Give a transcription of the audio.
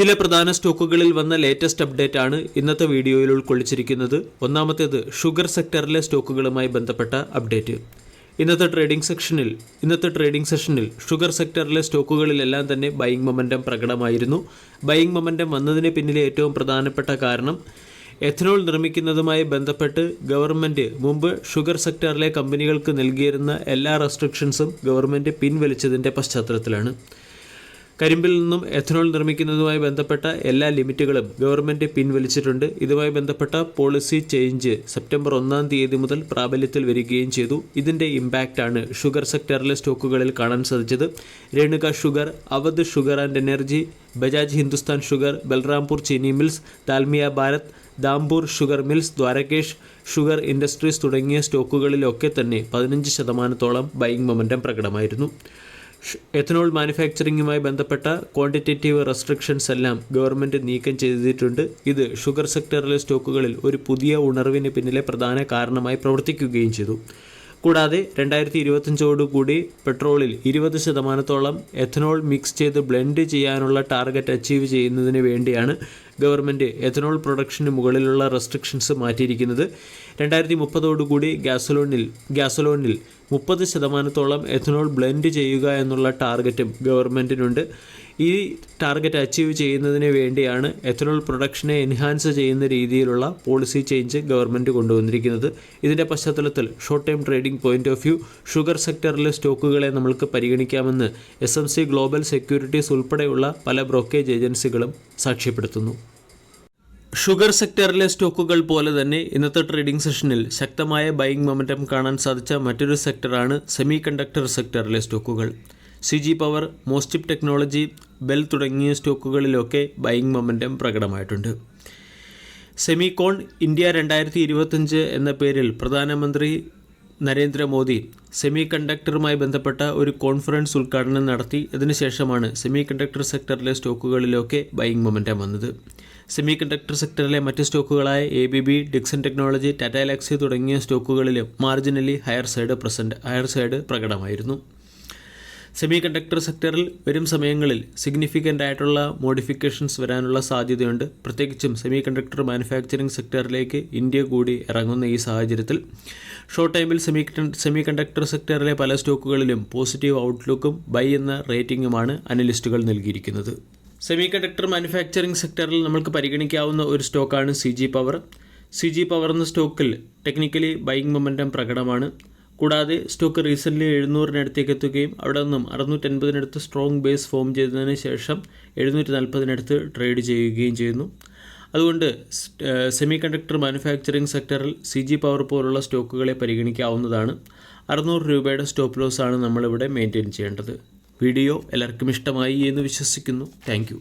ചില പ്രധാന സ്റ്റോക്കുകളിൽ വന്ന ലേറ്റസ്റ്റ് അപ്ഡേറ്റ് ആണ് ഇന്നത്തെ വീഡിയോയിൽ ഉൾക്കൊള്ളിച്ചിരിക്കുന്നത്. ഒന്നാമത്തേത് ഷുഗർ സെക്ടറിലെ സ്റ്റോക്കുകളുമായി ബന്ധപ്പെട്ട അപ്ഡേറ്റ് ഇന്നത്തെ ട്രേഡിംഗ് സെക്ഷനിൽ ഇന്നത്തെ ട്രേഡിംഗ് സെഷനിൽ ഷുഗർ സെക്ടറിലെ സ്റ്റോക്കുകളിലെല്ലാം തന്നെ ബൈയിങ് മൊമെന്റം പ്രകടമായിരുന്നു. ബൈയിങ് മൊമെന്റം വന്നതിന് പിന്നിലെ ഏറ്റവും പ്രധാനപ്പെട്ട കാരണം എഥനോൾ നിർമ്മിക്കുന്നതുമായി ബന്ധപ്പെട്ട് ഗവൺമെന്റ് മുമ്പ് ഷുഗർ സെക്ടറിലെ കമ്പനികൾക്ക് നൽകിയിരുന്ന എല്ലാ റെസ്ട്രിക്ഷൻസും ഗവൺമെന്റ് പിൻവലിച്ചതിന്റെ പശ്ചാത്തലത്തിലാണ്. കരിമ്പിൽ നിന്നും എഥനോൾ നിർമ്മിക്കുന്നതുമായി ബന്ധപ്പെട്ട എല്ലാ ലിമിറ്റുകളും ഗവൺമെന്റ് പിൻവലിച്ചിട്ടുണ്ട്. ഇതുമായി ബന്ധപ്പെട്ട പോളിസി ചേഞ്ച് സെപ്റ്റംബർ ഒന്നാം തീയതി മുതൽ പ്രാബല്യത്തിൽ വരികയും ചെയ്തു. ഇതിന്റെ ഇമ്പാക്റ്റ് ആണ് ഷുഗർ സെക്ടറിലെ സ്റ്റോക്കുകളിൽ കാണാൻ സാധിച്ചത്. Renuka sugar Awadh sugar and energy Bajaj Hindusthan sugar Balrampur Chini mills Dalmia Bharat Dhampur sugar mills Dwarikesh sugar industries തുടങ്ങിയ സ്റ്റോക്കുകളിലൊക്കെ തന്നെ പതിനഞ്ച് ശതമാനത്തോളം ബൈയിങ് മൊമെന്റം പ്രകടമായിരുന്നു. എഥനോൾ മാനുഫാക്ചറിങ്ങുമായി ബന്ധപ്പെട്ട ക്വാണ്ടിറ്റേറ്റീവ് റെസ്ട്രിക്ഷൻസ് എല്ലാം ഗവൺമെന്റ് നീക്കം ചെയ്തിട്ടുണ്ട്. ഇത് ഷുഗർ സെക്ടറിലെ സ്റ്റോക്കുകളിൽ ഒരു പുതിയ ഉണർവിന് പിന്നിലെ പ്രധാന കാരണമായി പ്രവർത്തിക്കുകയും ചെയ്തു. കൂടാതെ രണ്ടായിരത്തി ഇരുപത്തഞ്ചോടുകൂടി പെട്രോളിൽ ഇരുപത് ശതമാനത്തോളം എഥനോൾ മിക്സ് ചെയ്ത് ബ്ലെൻഡ് ചെയ്യാനുള്ള ടാർഗറ്റ് അച്ചീവ് ചെയ്യുന്നതിന് വേണ്ടിയാണ് ഗവൺമെന്റ് എഥനോൾ പ്രൊഡക്ഷന് മുകളിലുള്ള റെസ്ട്രിക്ഷൻസ് മാറ്റിയിരിക്കുന്നത്. രണ്ടായിരത്തി മുപ്പതോടുകൂടി ഗ്യാസലോണിൽ ഗ്യാസലോണിൽ മുപ്പത് ശതമാനത്തോളം എഥനോൾ ബ്ലെൻഡ് ചെയ്യുക എന്നുള്ള ടാർഗറ്റും ഗവൺമെന്റിനുണ്ട് ഈ ടാർഗറ്റ് അച്ചീവ് ചെയ്യുന്നതിന് വേണ്ടിയാണ് എഥനോൾ പ്രൊഡക്ഷനെ എൻഹാൻസ് ചെയ്യുന്ന രീതിയിലുള്ള പോളിസി ചേഞ്ച് ഗവൺമെന്റ് കൊണ്ടുവന്നിരിക്കുന്നത്. ഇതിന്റെ പശ്ചാത്തലത്തിൽ short time trading point of view sugar സെക്ടറിലെ സ്റ്റോക്കുകളെ നമ്മൾക്ക് പരിഗണിക്കാമെന്ന് S M C global securities ഉൾപ്പെടെയുള്ള പല ബ്രോക്കേജ് ഏജൻസികളും സാക്ഷ്യപ്പെടുത്തുന്നു. ഷുഗർ സെക്ടറിലെ സ്റ്റോക്കുകൾ പോലെ തന്നെ ഇന്നത്തെ ട്രേഡിംഗ് സെഷനിൽ ശക്തമായ ബൈയിങ് മൊമെന്റം കാണാൻ സാധിച്ച മറ്റൊരു സെക്ടറാണ് സെമി കണ്ടക്ടർ സെക്ടറിലെ സ്റ്റോക്കുകൾ C G power MosChip technology BEL തുടങ്ങിയ സ്റ്റോക്കുകളിലൊക്കെ ബൈയിങ് മൊമെന്റം പ്രകടമായിട്ടുണ്ട്. സെമികോൺ ഇന്ത്യ രണ്ടായിരത്തി ഇരുപത്തഞ്ച് എന്ന പേരിൽ പ്രധാനമന്ത്രി നരേന്ദ്രമോദി സെമി കണ്ടക്ടറുമായി ബന്ധപ്പെട്ട ഒരു കോൺഫറൻസ് ഉദ്ഘാടനം നടത്തി. അതിനുശേഷമാണ് സെമി കണ്ടക്ടർ സെക്ടറിലെ സ്റ്റോക്കുകളിലൊക്കെ ബൈയിങ് മൊമെന്റം വന്നത്. സെമി കണ്ടക്ടർ സെക്ടറിലെ മറ്റ് സ്റ്റോക്കുകളായ A B B Dixon technology Tata Elxsi തുടങ്ങിയ സ്റ്റോക്കുകളിലും marginally higher side present higher side പ്രകടമായിരുന്നു. Semi conductor സെക്ടറിൽ വരും സമയങ്ങളിൽ സിഗ്നിഫിക്കന്റ് ആയിട്ടുള്ള മോഡിഫിക്കേഷൻസ് വരാനുള്ള സാധ്യതയുണ്ട്. പ്രത്യേകിച്ചും സെമി കണ്ടക്ടർ മാനുഫാക്ചറിംഗ് സെക്ടറിലേക്ക് ഇന്ത്യ കൂടി ഇറങ്ങുന്ന ഈ സാഹചര്യത്തിൽ. ഷോർട്ട് ടൈമിൽ സെമി സെമി കണ്ടക്ടർ സെക്ടറിലെ പല സ്റ്റോക്കുകളിലും പോസിറ്റീവ് ഔട്ട്ലുക്കും ബൈ എന്ന റേറ്റിംഗുമാണ് അനലിസ്റ്റുകൾ നൽകിയിരിക്കുന്നത്. സെമി കണ്ടക്ടർ മാനുഫാക്ചറിംഗ് സെക്ടറിൽ നമുക്ക് പരിഗണിക്കാവുന്ന ഒരു സ്റ്റോക്കാണ് C G power C G power എന്ന സ്റ്റോക്കിൽ ടെക്നിക്കലി ബൈയിങ് മൊമെന്റം പ്രകടമാണ്. കൂടാതെ സ്റ്റോക്ക് റീസെന്റ്ലി എഴുന്നൂറിനടുത്തേക്ക് എത്തുകയും അവിടെ നിന്നും അറുന്നൂറ്റൻപതിനടുത്ത് സ്ട്രോങ് ബേസ് ഫോം ചെയ്തതിന് ശേഷം എഴുന്നൂറ്റി നാൽപ്പതിനടുത്ത് ട്രേഡ് ചെയ്യുകയും ചെയ്യുന്നു. അതുകൊണ്ട് സെമി കണ്ടക്ടർ മാനുഫാക്ചറിംഗ് സെക്ടറിൽ സി ജി പവർ പോലുള്ള സ്റ്റോക്കുകളെ പരിഗണിക്കാവുന്നതാണ്. അറുന്നൂറ് രൂപയുടെ സ്റ്റോപ്പ് ലോസ് ആണ് നമ്മളിവിടെ മെയിന്റെയിൻ ചെയ്യേണ്ടത്. വീഡിയോ എല്ലാവർക്കും ഇഷ്ടമായി എന്ന് വിശ്വസിക്കുന്നു. താങ്ക്